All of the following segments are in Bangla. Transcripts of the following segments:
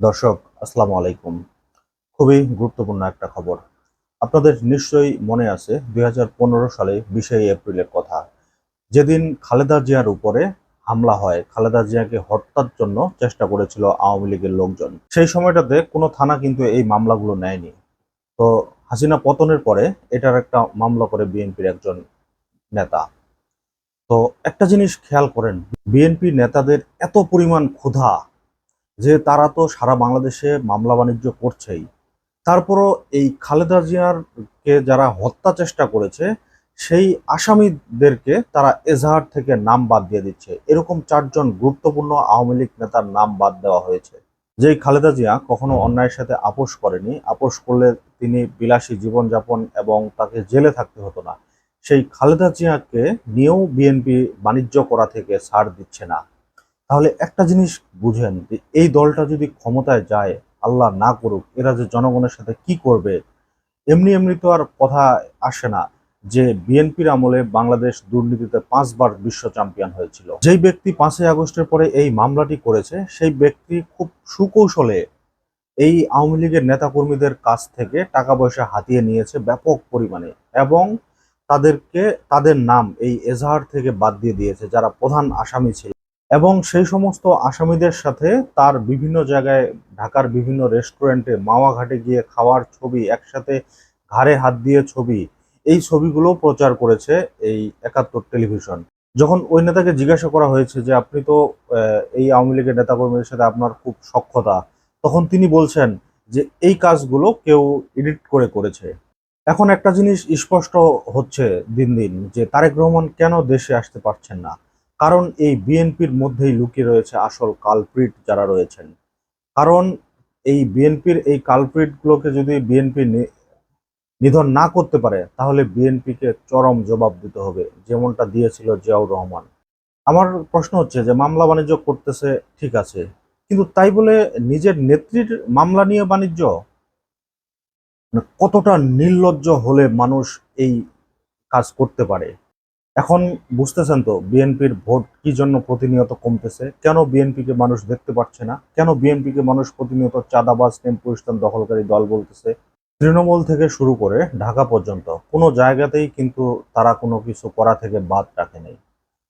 দর্শক, আসসালামু আলাইকুম। খুবই গুরুত্বপূর্ণ একটা খবর। আপনাদের নিশ্চয়ই মনে আছে দুই হাজার পনেরো সালে বিশে এপ্রিলের কথা। যেদিন খালেদা জিয়ার উপরে হামলা হয়, খালেদা জিয়াকে হত্যার জন্য চেষ্টা করেছিল আওয়ামী লীগের লোকজন। সেই সময়টাতে কোনো থানা কিন্তু এই মামলাগুলো নেয়নি। তো হাসিনা পতনের পরে এটার একটা মামলা করে বিএনপির একজন নেতা। তো একটা জিনিস খেয়াল করেন, বিএনপি নেতাদের এত পরিমাণ ক্ষুধা যে তারা তো সারা বাংলাদেশে মামলা বাণিজ্য করছেই। তারপরও এই খালেদা জিয়ারকে যারা হত্যা চেষ্টা করেছে, সেই আসামিদেরকে তারা এজাহার থেকে নাম বাদ দিয়ে দিচ্ছে। এরকম চারজন গুরুত্বপূর্ণ আওয়ামী লীগ নেতার নাম বাদ দেওয়া হয়েছে। যেই খালেদা জিয়া কখনো অন্যায়ের সাথে আপোষ করেনি, আপোষ করলে তিনি বিলাসী জীবনযাপন এবং তাকে জেলে থাকতে হতো না। সেই খালেদা জিয়াকে নিয়েও বিএনপি বাণিজ্য করা থেকে ছাড় দিচ্ছে না। তাহলে একটা জিনিস বুঝেন, যে এই দলটা যদি ক্ষমতায় যায়, আল্লাহ না করুক, এরা যে জনগণের সাথে কি করবে? এমনি এমনি তো আর কথা আসে না যে বিএনপির আমলে বাংলাদেশ দুর্নীতিতে পাঁচবার বিশ্ব চ্যাম্পিয়ন হয়েছিল। যেই ব্যক্তি পাঁচই আগস্টের পরে এই মামলাটি করেছে, সেই ব্যক্তি খুব সুকৌশলে এই আওয়ামী লীগের নেতাকর্মীদের কাছ থেকে টাকা পয়সা হাতিয়ে নিয়েছে ব্যাপক পরিমাণে এবং তাদেরকে, তাদের নাম এই এজাহার থেকে বাদ দিয়ে দিয়েছে, যারা প্রধান আসামি ছিল। এবং সেই সমস্ত আসামিদের সাথে তার বিভিন্ন জায়গায়, ঢাকার বিভিন্ন রেস্টুরেন্টে মাওয়া ঘাটে গিয়ে খাওয়ার ছবি, একসাথে ঘাড়ে হাত দিয়ে ছবি, এই ছবিগুলো প্রচার করেছে এই একাত্তর টেলিভিশন। যখন ওই নেতাকে জিজ্ঞাসা করা হয়েছে যে, আপনি তো এই আওয়ামী লীগের নেতাকর্মীদের সাথে আপনার খুব সক্ষতা তখন তিনি বলছেন যে, এই কাজগুলো কেউ এডিট করে করেছে। এখন একটা জিনিস স্পষ্ট হচ্ছে দিন দিন, যে তারেক রহমান কেন দেশে আসতে পারছেন না? কারণ এই বিএনপির মধ্যেই লুকিয়ে রয়েছে আসল কালপ্রিট যারা রয়েছেন। কারণ এই বিএনপির এই কালপ্রিটগুলোকে যদি বিএনপি নিধন না করতে পারে, তাহলে বিএনপিকে চরম জবাব দিতে হবে, যেমনটা দিয়েছিল জিয়াউর রহমান। আমার প্রশ্ন হচ্ছে যে, মামলা বাণিজ্য করতেছে, ঠিক আছে, কিন্তু তাই বলে নিজের নেত্রীর মামলা নিয়ে বাণিজ্য? মানে কতটা নির্লজ্জ হলে মানুষ এই কাজ করতে পারে? এখন বুঝতেছেন তো, বিএনপির ভোট কি জন্য প্রতিনিয়ত কমতেছে? কেন বিএনপিকে মানুষ দেখতে পাচ্ছে না? কেন বিএনপিকে মানুষ প্রতিনিয়ত চাঁদাবাজ টেম্পু স্ট্যান্ড দখলকারী দল বলতেছে? তৃণমূল থেকে শুরু করে ঢাকা পর্যন্ত কোনো জায়গাতেই কিন্তু তারা কোনো কিছু করা থেকে বাদ রাখে নেই।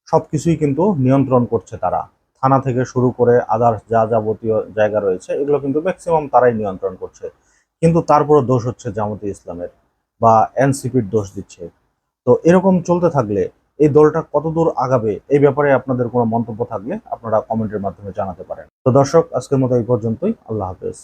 সব কিছুই কিন্তু নিয়ন্ত্রণ করছে তারা। থানা থেকে শুরু করে আদার্স যা যাবতীয় জায়গা রয়েছে, এগুলো কিন্তু ম্যাক্সিমাম তারাই নিয়ন্ত্রণ করছে। কিন্তু তারপরও দোষ হচ্ছে জামাতে ইসলামের বা এনসিপির দোষ দিচ্ছে। তো এরকম চলতে থাকলে এই দলটা কতদূর আগাবে, এই ব্যাপারে আপনাদের কোনো মন্তব্য থাকলে আপনারা কমেন্টের মাধ্যমে জানাতে পারেন। তো দর্শক, আজকের মতো এই পর্যন্তই। আল্লাহ হাফেজ।